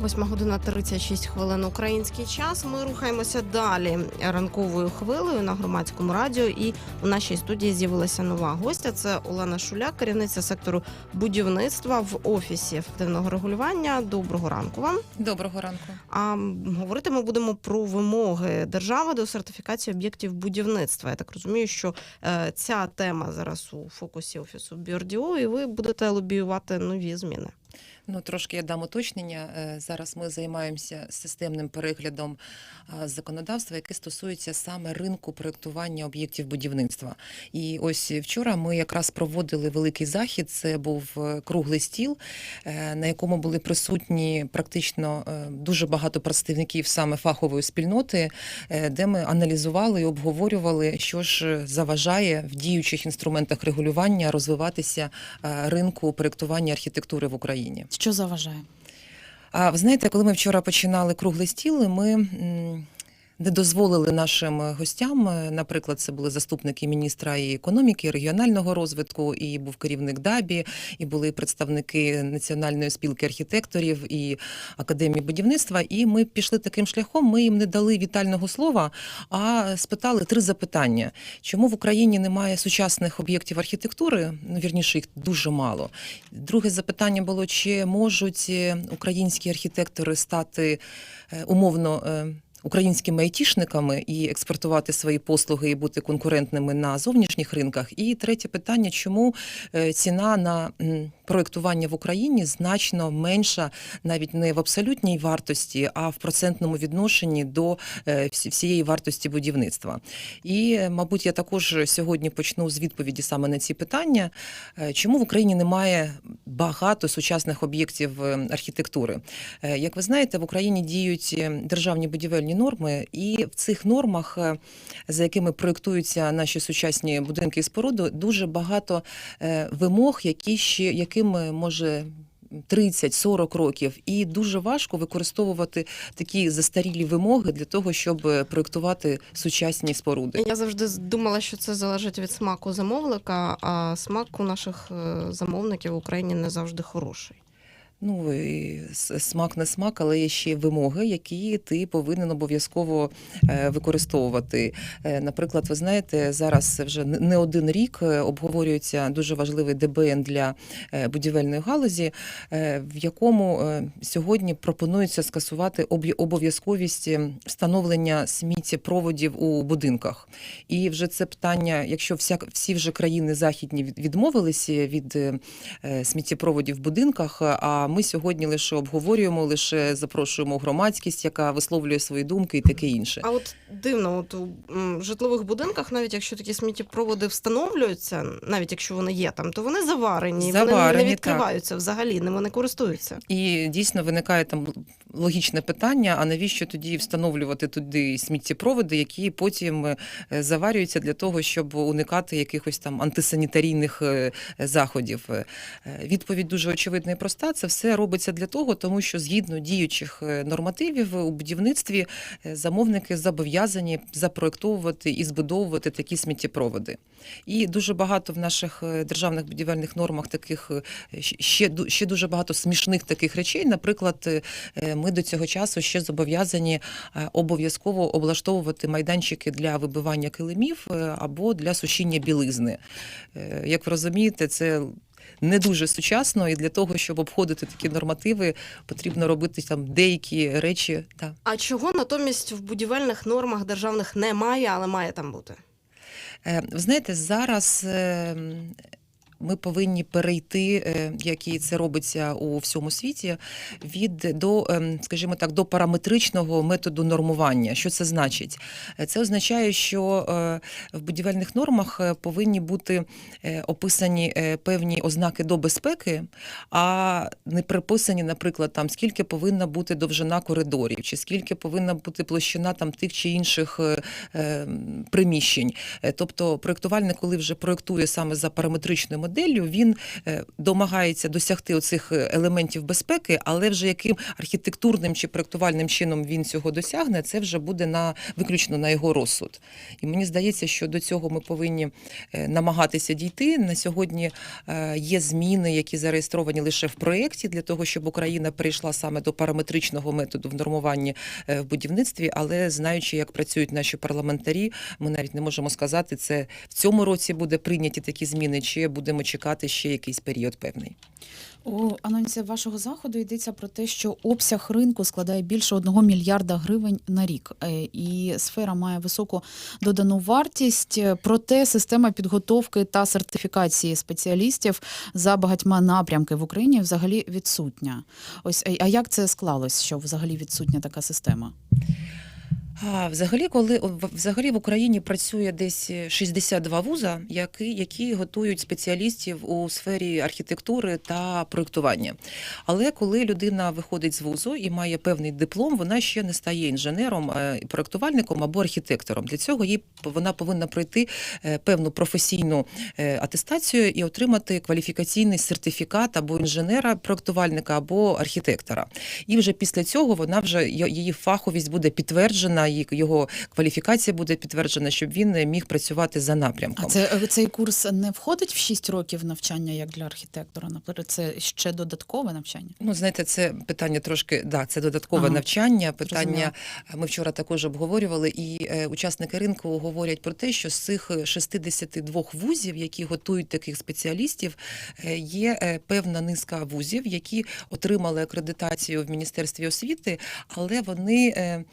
Восьма година 36 хвилин український час. Ми рухаємося далі ранковою хвилею на громадському радіо. І у нашій студії з'явилася нова гостя. Це Олена Шуляк, керівниця сектору будівництва в офісі ефективного регулювання. Доброго ранку вам. Доброго ранку. А говорити ми будемо про вимоги держави до сертифікації об'єктів будівництва. Я так розумію, що е, ця тема зараз у фокусі офісу BRDO, і ви будете лобіювати нові зміни. Ну трошки я дам уточнення. Е, Зараз ми займаємося системним переглядом законодавства, яке стосується саме ринку проєктування об'єктів будівництва. І ось вчора ми якраз проводили великий захід. Це був е, круглий стіл, е, на якому були присутні практично е, дуже багато представників саме фахової спільноти, е, де ми аналізували і обговорювали, що ж заважає в діючих інструментах регулювання розвиватися е, ринку проєктування архітектури в Україні. Що заважає? А ви знаєте, коли ми вчора починали круглий стіл, ми не дозволили нашим гостям, е, наприклад, це були заступники міністра і економіки, і регіонального розвитку, і був керівник ДАБІ, і були представники Національної спілки архітекторів і академії будівництва. І ми пішли таким шляхом. Ми їм не дали вітального слова, а спитали три запитання: чому в Україні немає сучасних об'єктів архітектури? Ну вірніше, їх дуже мало. Друге запитання було: чи можуть е, українські архітектори стати е, умовно. Українськими айтішниками і експортувати свої послуги і бути конкурентними на зовнішніх ринках. І третє питання: чому е, ціна на проектування в Україні значно менша, навіть не в абсолютній вартості, а в процентному відношенні до е, всієї вартості будівництва. І, мабуть, я також сьогодні почну з відповіді саме на ці питання. Е, Чому в Україні немає багато сучасних об'єктів е, архітектури? Як ви знаєте, в Україні діють державні будівельні норми, і в цих нормах, за якими проєктуються наші сучасні будинки і споруди, дуже багато вимог, які ще яким е, може. 30-40 років, і дуже важко використовувати такі застарілі вимоги для того, щоб проектувати проєктувати сучасні споруди. Я завжди думала, що це залежить від смаку замовника, а смак у наших е, замовників в Україні не завжди хороший. Ну і смак не смак, але є ще вимоги, які ти повинен обов'язково е, використовувати. Е, Наприклад, ви знаєте, зараз вже не- один рік е, обговорюється дуже важливий ДБН для будівельної галузі, в якому сьогодні пропонується скасувати обов'язковість е, встановлення сміттєпроводів у будинках. І вже це питання, якщо вся всі вже країни західні відмовилися від сміттєпроводів в будинках. А ми сьогодні лише обговорюємо, лише запрошуємо громадськість, яка висловлює свої думки і таке інше. А от дивно, от у житлових будинках, навіть якщо такі сміттєпроводи встановлюються, навіть якщо вони є там, то вони заварені, заварені вони не не так. відкриваються взагалі, ними не користуються. І дійсно виникає там логічне питання: а навіщо тоді встановлювати туди сміттєпроводи, які потім е, заварюються для того, щоб уникати якихось там антисанітарійних е, заходів? Е, Відповідь дуже очевидна і проста. Це все робиться для того, тому що згідно діючих нормативів у будівництві замовники зобов'язані запроектовувати і збудовувати такі сміттєпроводи. І дуже багато в наших державних будівельних нормах таких ще, ще дуже багато смішних таких речей. Наприклад, ми до цього часу ще зобов'язані е, обов'язково облаштовувати майданчики для вибивання килимів е, або для сушіння білизни. Е, Як ви розумієте, це. Не дуже сучасно, і для того, щоб обходити такі нормативи, потрібно робити там деякі речі. Да. А чого натомість в будівельних нормах державних немає, але має там бути? Ви знаєте, зараз е, ми повинні перейти, е, як і це робиться у всьому світі, від до, е, скажімо так, до параметричного методу нормування. Що це значить? Е, Це означає, що е, в будівельних нормах повинні бути описані певні ознаки до безпеки, а не приписані, наприклад, там скільки повинна бути довжина коридорів, чи скільки повинна бути площина там тих чи інших е, е, приміщень. Тобто проєктувальник, коли вже проєктує саме за параметричною моделлю, він е, домагається досягти оцих е, елементів безпеки, але вже яким архітектурним чи проектувальним чином він цього досягне, це вже буде на виключно на його розсуд. І мені здається, що до цього ми повинні е, намагатися дійти. На сьогодні є зміни, які зареєстровані лише в проєкті для того, щоб Україна перейшла саме до параметричного методу в нормуванні в будівництві. Але знаючи, як працюють наші парламентарі, ми навіть не можемо сказати, це в цьому році буде прийняті такі зміни, чи будемо чекати ще якийсь період певний. У анонсі вашого заходу йдеться про те, що обсяг ринку складає більше 1 мільярда гривень на рік, Е, і сфера має високу додану вартість. Проте система підготовки та сертифікації спеціалістів за багатьма напрямки в Україні взагалі відсутня. Ось а як це склалось, що взагалі відсутня така система? Взагалі, коли взагалі в Україні працює десь 62 вуза, які, які готують спеціалістів у сфері архітектури та проєктування. Але коли людина виходить з вузу і має певний диплом, вона ще не стає інженером, е, проєктувальником або архітектором. Для цього їй вона повинна пройти е, певну професійну е, атестацію і отримати кваліфікаційний сертифікат або інженера, проєктувальника, або архітектора. І вже після цього вона вже її фаховість буде підтверджена, і його кваліфікація буде підтверджена, щоб він міг працювати за напрямком. А це е, цей курс не входить в 6 років навчання, як для архітектора? Наприклад, це ще додаткове навчання? Ну, знаєте, це питання трошки да, це додаткове Ага, навчання. Питання зрозуміла. е, ми вчора також обговорювали, і е, учасники ринку говорять про те, що з цих 62 вузів, які готують таких спеціалістів, е, є е, певна низка вузів, які отримали акредитацію в міністерстві освіти, але вони. е,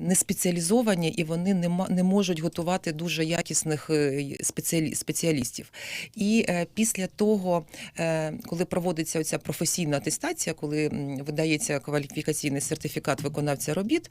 Не спеціалізовані і вони не, не можуть готувати дуже якісних е, спеціалі- спеціалістів. І е, після того, е, коли проводиться оця професійна атестація, коли видається кваліфікаційний сертифікат виконавця робіт,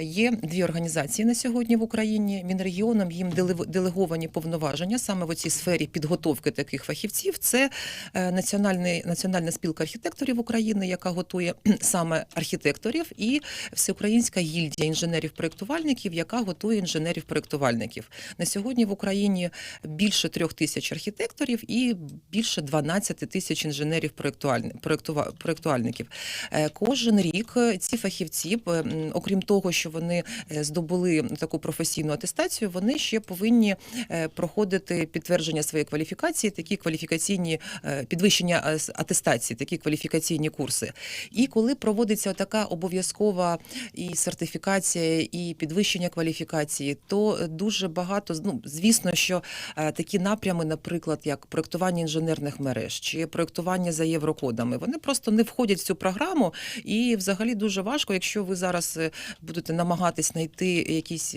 є дві організації на сьогодні в Україні. Мінрегіоном їм делеговані повноваження саме в цій сфері підготовки таких фахівців. Це національний національна спілка архітекторів України, яка готує саме архітекторів, і всеукраїнська гільдія інженерів-проєктувальників, яка готує інженерів-проєктувальників. На сьогодні в Україні більше трьох тисяч архітекторів і більше 12 тисяч інженерів-проєктувальників. Е, Кожен рік ці фахівці, окрім того, що вони е, здобули таку професійну атестацію, вони ще повинні е, проходити підтвердження своєї кваліфікації, такі кваліфікаційні підвищення атестації, такі кваліфікаційні курси. І коли проводиться така обов'язкова і сертифікація, і підвищення кваліфікації, то е, дуже багато ну, звісно, що е, такі напрями, наприклад, як проектування інженерних мереж чи проектування за єврокодами, вони просто не входять в цю програму, і взагалі дуже важко, якщо ви зараз е, будете намагатись знайти якісь,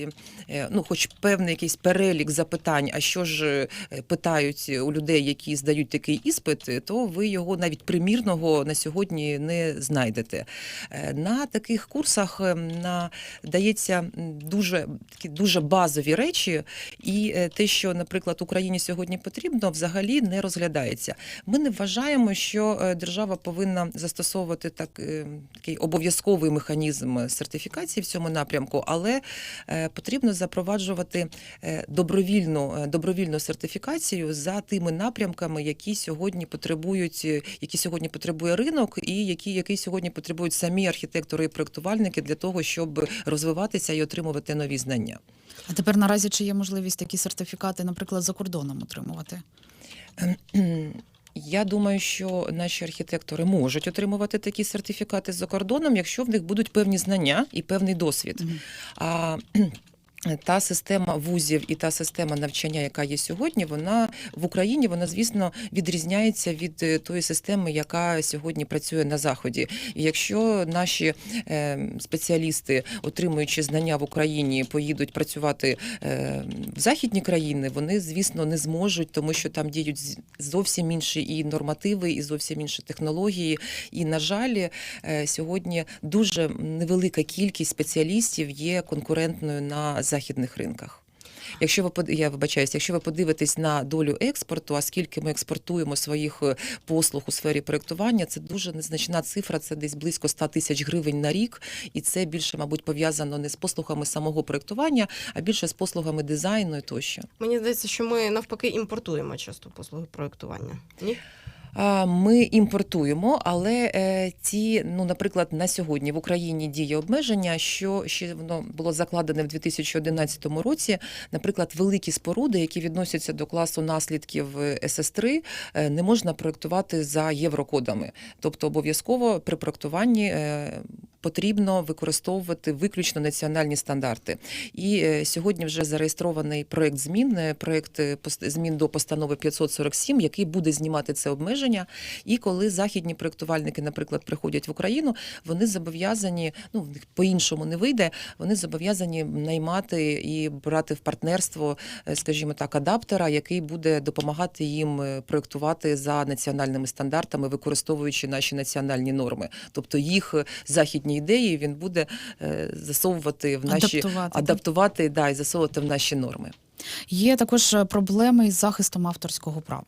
ну, хоч певний якийсь перелік запитань, а що ж питають у людей, які здають такий іспит, то ви його навіть примірного на сьогодні не знайдете. На таких курсах е, на дається дуже такі дуже базові речі, і е, те, що, наприклад, Україні сьогодні потрібно, взагалі не розглядається. Ми не вважаємо, що е, держава повинна застосовувати так, е, такий обов'язковий механізм сертифікації в цьому напрямку, але потрібно запроваджувати добровільну, добровільну сертифікацію за тими напрямками, які сьогодні потребують, які сьогодні потребує ринок, і які, які сьогодні потребують самі архітектори і проектувальники для того, щоб розвиватися і отримувати нові знання. А тепер наразі чи є можливість такі сертифікати, наприклад, за кордоном отримувати? Я думаю, що наші архітектори можуть отримувати такі сертифікати за кордоном, якщо в них будуть певні знання і певний досвід. А та система вузів і та система навчання, яка є сьогодні, вона в Україні, вона звісно відрізняється від е, тої системи, яка сьогодні працює на заході. І якщо наші е, спеціалісти, отримуючи знання в Україні, поїдуть працювати е, в західні країни, вони звісно не зможуть, тому що там діють зовсім інші і нормативи, і зовсім інші технології. І на жаль, е, сьогодні дуже невелика кількість спеціалістів є конкурентною на західних ринках. Якщо ви я вибачаюсь, якщо ви подивитесь на долю експорту, а скільки ми експортуємо своїх е, послуг у сфері проєктування, це дуже незначна цифра. Це десь близько 100 тисяч гривень на рік, і це більше, мабуть, пов'язано не з послугами самого проєктування, а більше з послугами дизайну і тощо. Мені здається, що ми навпаки імпортуємо часто послуги проєктування. Ні? Ми імпортуємо, але е, ці, ну, наприклад, на сьогодні в Україні діє обмеження, що ще воно було закладене в 2011 році. Наприклад, великі споруди, які відносяться до класу наслідків е, СС3, е, не можна проєктувати за єврокодами. Тобто, обов'язково при проєктуванні е, потрібно використовувати виключно національні стандарти. І е, сьогодні вже зареєстрований проект змін, е, проект е, змін до постанови 547, який буде знімати це обмеження. І коли західні проєктувальники, наприклад, приходять в Україну, вони зобов'язані, ну по-іншому не вийде. Вони зобов'язані наймати і брати в партнерство, скажімо так, адаптера, який буде допомагати їм проєктувати за національними стандартами, використовуючи наші національні норми. Тобто їх е, західні ідеї він буде е, засовувати в наші Адаптувати, адаптувати да, і засовувати в наші норми. Є також е, проблеми із захистом авторського права.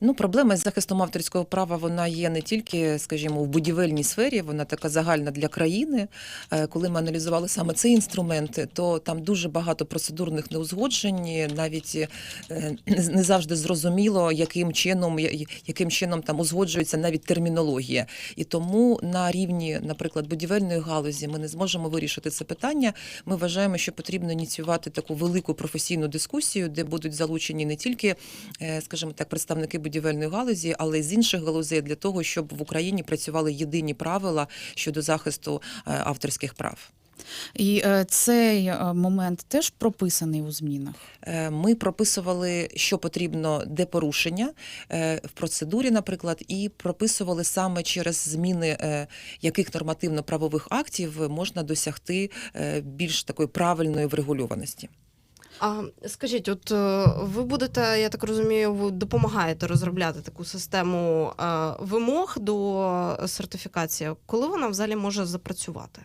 Ну, проблема з захистом авторського права вона є не тільки, скажімо, в будівельній сфері, вона така загальна для країни. Е, Коли ми аналізували саме цей інструмент, то там дуже багато процедурних неузгоджень, навіть е, не завжди зрозуміло, яким чином, яким чином там узгоджується навіть термінологія. І тому на рівні, наприклад, будівельної галузі ми не зможемо вирішити це питання. Ми вважаємо, що потрібно ініціювати таку велику професійну дискусію, де будуть залучені не тільки, е, скажімо так, представники будівельної галузі, але й з інших галузей для того, щоб в Україні працювали єдині правила щодо захисту е, авторських прав. І е, цей момент теж прописаний у змінах. Ми прописували, що потрібно, де порушення в процедурі, наприклад, і прописували саме через зміни яких нормативно-правових актів можна досягти більш такої правильної врегульованості. А скажіть, от е, ви будете, я так розумію, ви допомагаєте розробляти таку систему е, вимог до сертифікації. Коли вона взагалі може запрацювати?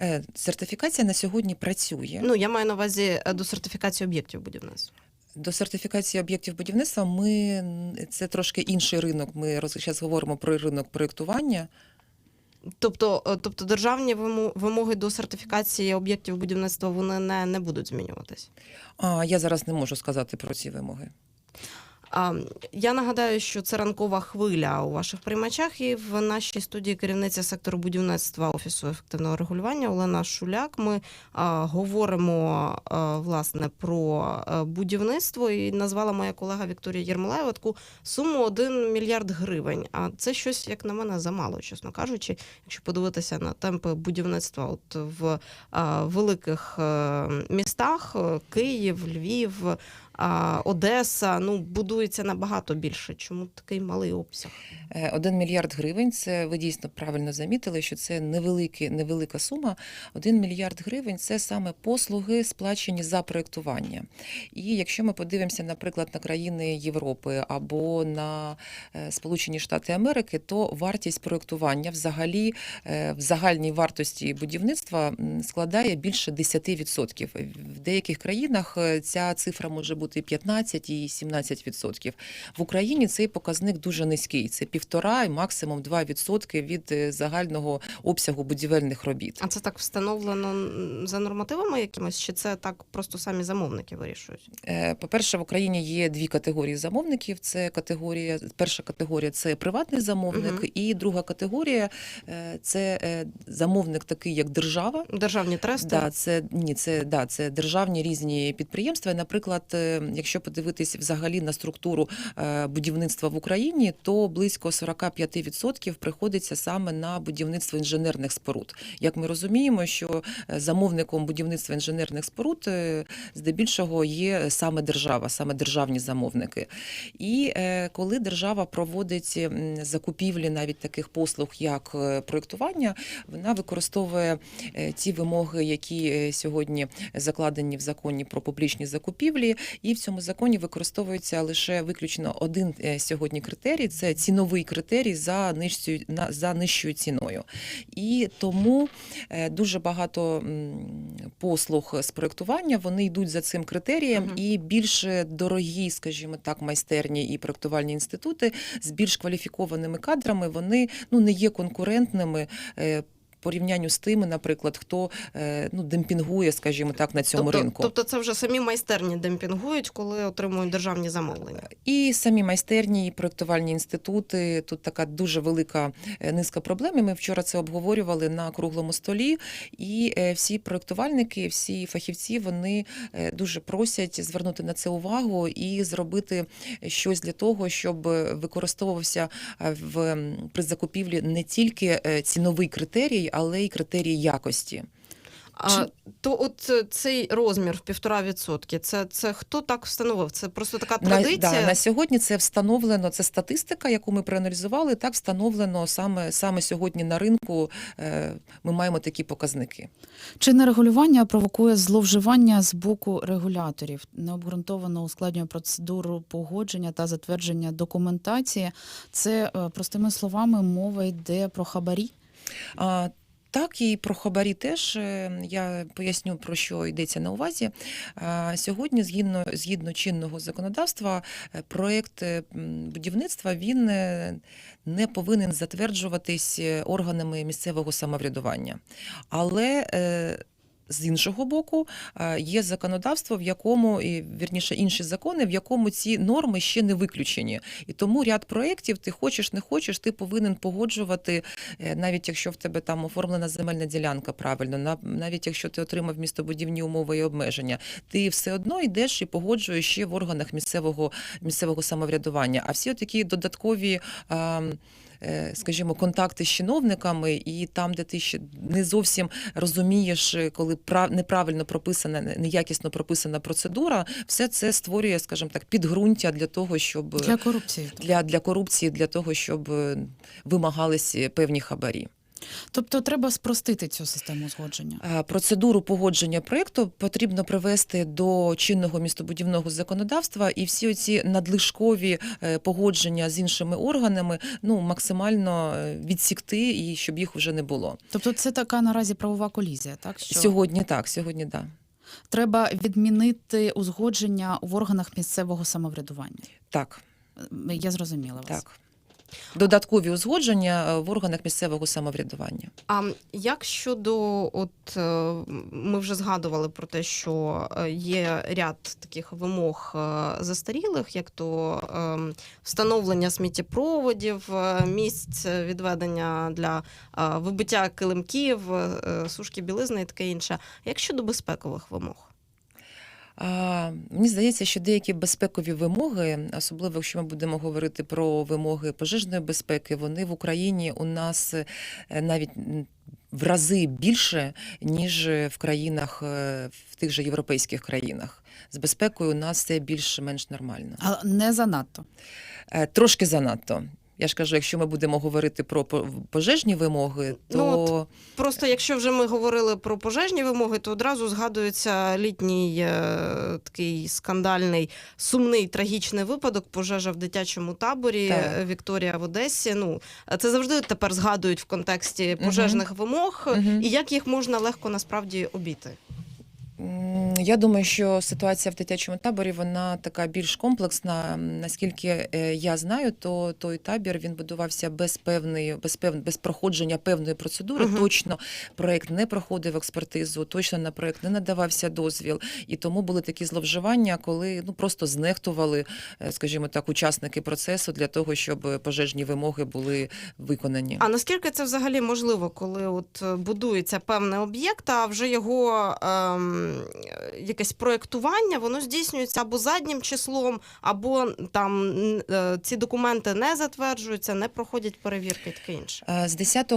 Е, Сертифікація на сьогодні працює. Ну я маю на увазі до сертифікації об'єктів будівництва. До сертифікації об'єктів будівництва ми це трошки інший ринок. Ми зараз говоримо про ринок проєктування. Тобто, е, тобто державні вимо- вимоги до сертифікації об'єктів будівництва вони не, не будуть змінюватись. А я зараз не можу сказати про ці вимоги. Я нагадаю, що це ранкова хвиля у ваших приймачах, і в нашій студії керівниця сектору будівництва офісу ефективного регулювання Олена Шуляк. Ми говоримо власне про будівництво, і назвала моя колега Вікторія Єрмолаєва таку суму 1 мільярд гривень. А це щось, як на мене, замало, чесно кажучи, якщо подивитися на темпи будівництва, от в великих е, містах е, Київ, Львів. А, Одеса ну будується набагато більше. Чому такий малий обсяг? Е, Один мільярд гривень. Це ви дійсно правильно замітили, що це невеликі, невелика сума. Один мільярд гривень це саме послуги, сплачені за проєктування. І якщо ми подивимося, наприклад, на країни Європи або на е, Сполучені Штати Америки, то вартість проєктування взагалі е, в загальній вартості будівництва складає більше 10%. В деяких країнах ця цифра може бути і 15 і 17%. В Україні цей показник дуже низький. Це півтора і максимум 2% від е, загального обсягу будівельних робіт. А це так встановлено за нормативами якимось, чи це так просто самі замовники вирішують? Е, По-перше, в Україні є дві категорії замовників. Це категорія, перша категорія це приватний замовник, Мгм. і друга категорія е, це замовник такий, як держава. Державні трести? Да, це ні, це да, це державні різні підприємства. Наприклад, якщо подивитись взагалі на структуру е, будівництва в Україні, то близько 45% приходиться саме на будівництво інженерних споруд. Як ми розуміємо, що е, замовником будівництва інженерних споруд е, здебільшого є саме держава, саме державні замовники. І коли держава проводить закупівлі навіть таких послуг, як проєктування, вона використовує ті вимоги, які сьогодні закладені в законі про публічні закупівлі, І в цьому законі використовується лише виключно один е, сьогодні критерій це ціновий критерій за нижчою за нижчою ціною. І тому е, дуже багато послуг з проектування вони йдуть за цим критерієм, Мгм. і більш дорогі, скажімо так, майстерні і проектувальні інститути з більш кваліфікованими кадрами вони ну не є конкурентними. Порівнянню з тими, наприклад, хто е, ну демпінгує, скажімо так, на цьому тобто, ринку. тобто це вже самі майстерні демпінгують, коли отримують державні замовлення. І самі майстерні, і проектувальні інститути. Тут така дуже велика е, низка проблем. І Ми вчора це обговорювали на круглому столі. І е, всі проектувальники, всі фахівці, вони дуже просять звернути на це увагу і зробити щось для того, щоб використовувався в при закупівлі не тільки ціновий критерій, але й критерій якості. А, то от цей розмір в півтора відсотки, це, це хто так встановив? Це просто така На, традиція. да, на сьогодні це встановлено, це статистика, яку ми проаналізували. Так встановлено саме, саме сьогодні на ринку. Е, ми маємо такі показники. Чинне регулювання провокує зловживання з боку регуляторів, необґрунтовано ускладнює процедуру погодження та затвердження документації. Це е, простими словами мова йде про хабарі. А, так, і про хабарі теж е, я поясню про що йдеться на увазі. Сьогодні, згідно згідно чинного законодавства, е, проект е, будівництва він не повинен затверджуватись органами місцевого самоврядування. Але з іншого боку, е, є законодавство, в якому і вірніше інші закони, в якому ці норми ще не виключені. І тому ряд проєктів ти хочеш, не хочеш, ти повинен погоджувати, е, навіть якщо в тебе там оформлена земельна ділянка правильно, на- навіть якщо ти отримав містобудівні умови і обмеження, ти все одно йдеш і погоджуєш ще в органах місцевого, місцевого самоврядування. А всі такі додаткові. а, е, Скажімо, контакти з чиновниками, і там, де ти ще не зовсім розумієш, е, коли прав- неправильно прописана, не- неякісно прописана процедура, все це створює, скажімо так, підґрунтя для того, щоб Для корупції. для, для корупції, для того, щоб е, вимагались певні хабарі. Тобто треба спростити цю систему узгодження. Е, Процедуру погодження проєкту потрібно привести до чинного містобудівного законодавства, і всі ці надлишкові е, погодження з іншими органами ну максимально е, відсікти, і щоб їх вже не було. Тобто це така наразі правова колізія, так що Сьогодні так, сьогодні так. треба відмінити узгодження в органах місцевого самоврядування. Так, Я зрозуміла вас. так. Додаткові узгодження е, в органах місцевого самоврядування. А як щодо, от е, ми вже згадували про те, що е, є ряд таких вимог застарілих, як то встановлення сміттєпроводів, місць відведення для вибиття килимків, сушки білизни і таке інше. Як щодо безпекових вимог? А, мені здається, що деякі безпекові вимоги, особливо якщо ми будемо говорити про вимоги пожежної безпеки, вони в Україні у нас е, навіть в рази більше, ніж в країнах, е, в тих же європейських країнах. З безпекою у нас все більш-менш нормально. Але не занадто. Е, Трошки занадто. Я ж кажу, якщо ми будемо говорити про пожежні вимоги, то Ну, Просто якщо вже ми говорили про пожежні вимоги, то одразу згадується літній е, такий скандальний, сумний, трагічний випадок пожежа в дитячому таборі Так. е, Вікторія в Одесі. Ну це завжди тепер згадують в контексті пожежних вимог, Мгм. і як їх можна легко насправді обійти. Я думаю, що ситуація в дитячому таборі вона така більш комплексна. Наскільки е, я знаю, то той табір він будувався без певної, без пев... без проходження певної процедури. Мгм. Точно проект не проходив експертизу, точно на проект не надавався дозвіл. І тому були такі зловживання, коли ну просто знехтували, е, скажімо так, учасники процесу для того, щоб пожежні вимоги були виконані. А наскільки це взагалі можливо, коли от е, будується певний об'єкт, а вже його ем, якесь проєктування, воно здійснюється або заднім числом, або там е, ці документи не затверджуються, не проходять перевірки таке інше. Е, З 10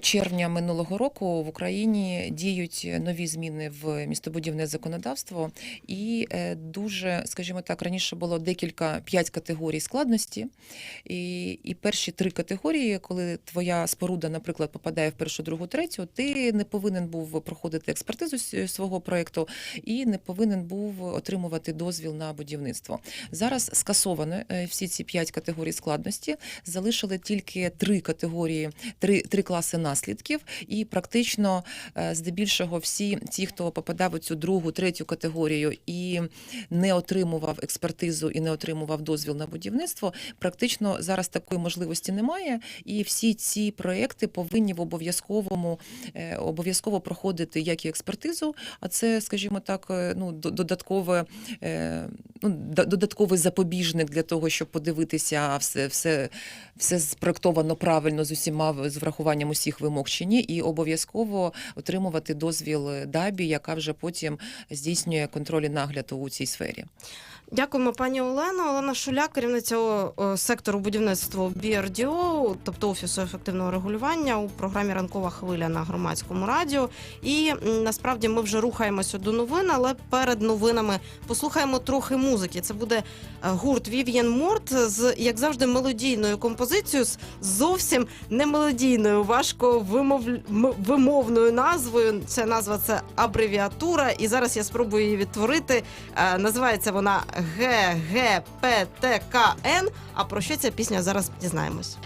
червня минулого року в Україні діють нові зміни в містобудівне законодавство, і е, дуже, скажімо так, раніше було декілька п'ять категорій складності. І, і перші три категорії, коли твоя споруда, наприклад, попадає в першу, другу, третю, ти не повинен був проходити експертизу свого проєкту, і і не повинен був отримувати дозвіл на будівництво. Зараз скасовано е, всі ці п'ять категорій складності. Залишили тільки три категорії, три, три класи наслідків, і практично е, здебільшого всі ті, хто попадав у цю другу, третю категорію і не отримував експертизу і не отримував дозвіл на будівництво, практично зараз такої можливості немає. І всі ці проекти повинні в обов'язковому е, обов'язково проходити як і експертизу, а це, скажімо так, е, ну до- додаткове е, ну, додатковий запобіжник для того, щоб подивитися, все, все, все спроектовано правильно з усіма з врахуванням усіх вимог чи ні, і обов'язково отримувати дозвіл ДАБІ, яка вже потім здійснює контроль і нагляд у цій сфері. Дякуємо, пані Олено. Олена Шуляк, керівниця сектору будівництва BRDO, тобто офісу ефективного регулювання у програмі Ранкова хвиля на громадському радіо. І насправді ми вже рухаємося до новин, але перед новинами послухаємо трохи музики. Це буде е, гурт Вів'єн Морт з, як завжди, мелодійною композицією з зовсім не мелодійною, важко вимов... вимовною назвою. Ця назва це абревіатура, і зараз я спробую її відтворити. Е, Називається вона ГГПТКН. А про що ця пісня зараз дізнаємось.